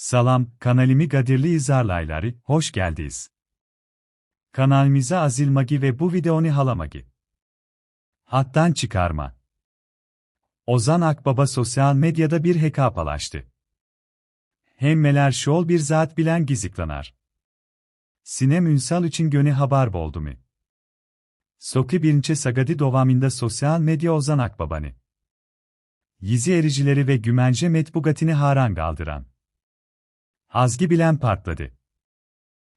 Salam, kanalimi Gadirli izarlayları, hoş geldiniz. Kanalimize Azil Magi ve bu videonu halamagi. Hattan çıkarma. Ozan Akbaba sosyal medyada bir hekapalaştı. Hemmeler şol bir zat bilen giziklanar. Sinem Ünsal için göne haber boldu mu? Soki birinci sagadi dovamında sosyal medya Ozan Akbaba'nı. Yizi ericileri ve Gümence Metbugatini haran kaldıran. Hazgi bilen partladı.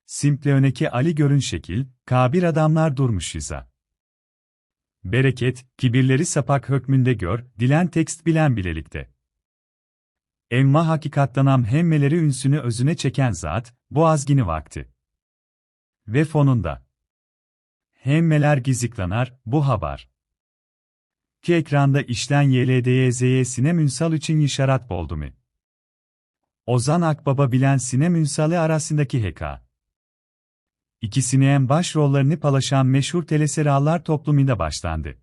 Simple öneki Ali görün şekil, kabir adamlar durmuş yüza. Bereket, kibirleri sapak hükmünde gör, dilen tekst bilen bilelikte. Emma hakikattanam hemmeleri ünsünü özüne çeken zat, bu azgini vakti. Ve fonunda. Hemmeler giziklanar, bu haber. Ki ekranda işlen YLDYZ'ye Sinem Ünsal için işaret boldu mu? Ozan Akbaba bilen Sinem Ünsal'ı arasındaki heka. İkisini en başrollerini paylaşan meşhur teleseriallar toplumunda başlandı.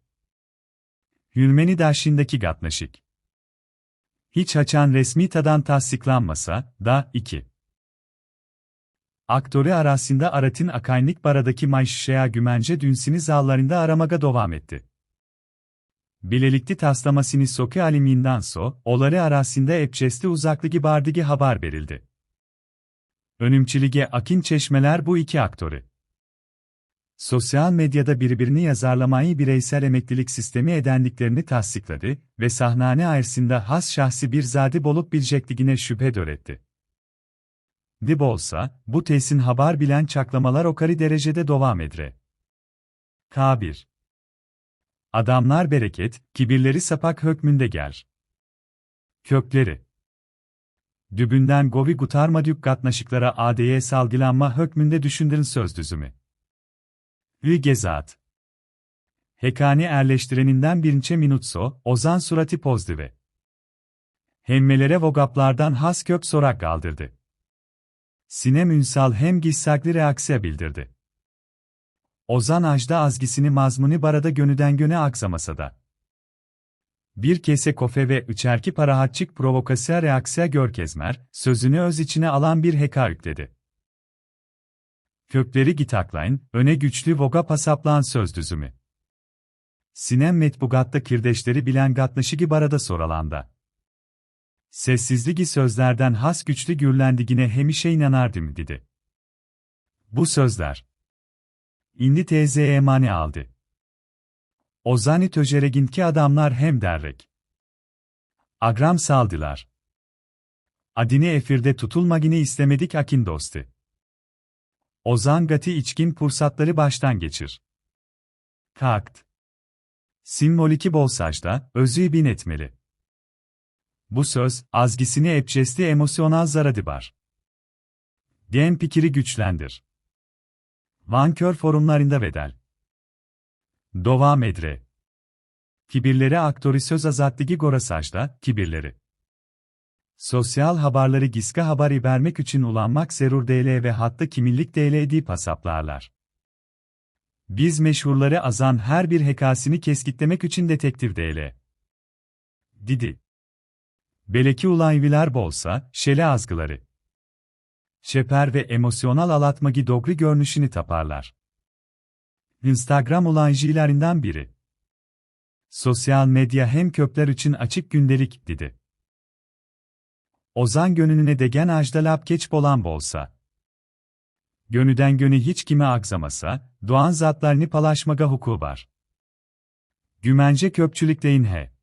Hülmeni Daşin'deki gatnaşik. Hiç açan resmi tadan tasdiklanmasa, da, 2. Aktörü arasında Aratin Akaynlik Bara'daki Mayşşeya Gümence dünsini zallarında aramaga devam etti. Bilelikti taslamasını soku aliminden so, oları arasında epçesti uzaklığı bardigi haber verildi. Önümçilige akin çeşmeler bu iki aktörü. Sosyal medyada birbirini yazarlamayı bireysel emeklilik sistemi edendiklerini tasdikladı ve sahnane ayrısında has şahsi bir zadi bolup bilecekliğine şüphe döretti. Dib olsa, bu tesin haber bilen çaklamalar okari derecede devam edre. K1 Adamlar bereket, kibirleri sapak hükmünde gel. Kökleri Dübünden govi gutarmadük gatnaşıklara adeye salgılanma hükmünde düşündürün söz düzümü. Ü gezat. Hekani erleştireninden birinçe minutso, ozan surati pozdive. Hemmelere vogaplardan has kök sorak kaldırdı. Sinem Ünsal hem gissakli reaksiya bildirdi. Ozan Ajda azgisini mazmuni barada gönüden göne aksamasa da. Bir kese kofe ve üçerki parahatçık provokasya reaksiya görkezmer, sözünü öz içine alan bir heka yükledi. Kökleri gitaklayın, öne güçlü voga pasaplan söz düzümü. Sinem metbugatta kirdeşleri bilen gatnaşıgi barada soralanda. Sessizligi sözlerden has güçlü gürlendigine hemişe inanardım dedi. Bu sözler. İndi teyze emani aldı. Ozani töjereginki adamlar hem derrek. Agram saldılar. Adini efirde tutulmagini istemedik akin dostu. Ozan gati içkin pursatları baştan geçir. Kakt. Simvoliki bolsajda, özü bin etmeli. Bu söz, azgisini epçesti emosyonal zaradibar. Gen pikiri güçlendir. Vankör forumlarında vedel. Dova medre. Kibirleri aktori söz azatligi gorasajda, kibirleri. Sosyal haberleri giska haberi vermek için ulanmak zerur DL ve hatta kimillik DL deyip hasaplarlar. Biz meşhurları azan her bir hekasini keskitlemek için detektif DL. Didi. Beleki ulayviler bolsa, şele azgıları. Şeper ve emosyonal alatmagi dogri görünüşünü taparlar. Instagram ulaycilerinden biri. Sosyal medya hem köpler için açık gündelik, dedi. Ozan gönlüne degen ajdalap geç bolan bolsa. Gönüden gönü hiç kime aksamasa, doğan zatlarını palaşmaga hukuku var. Gümence köpçülükleyin he.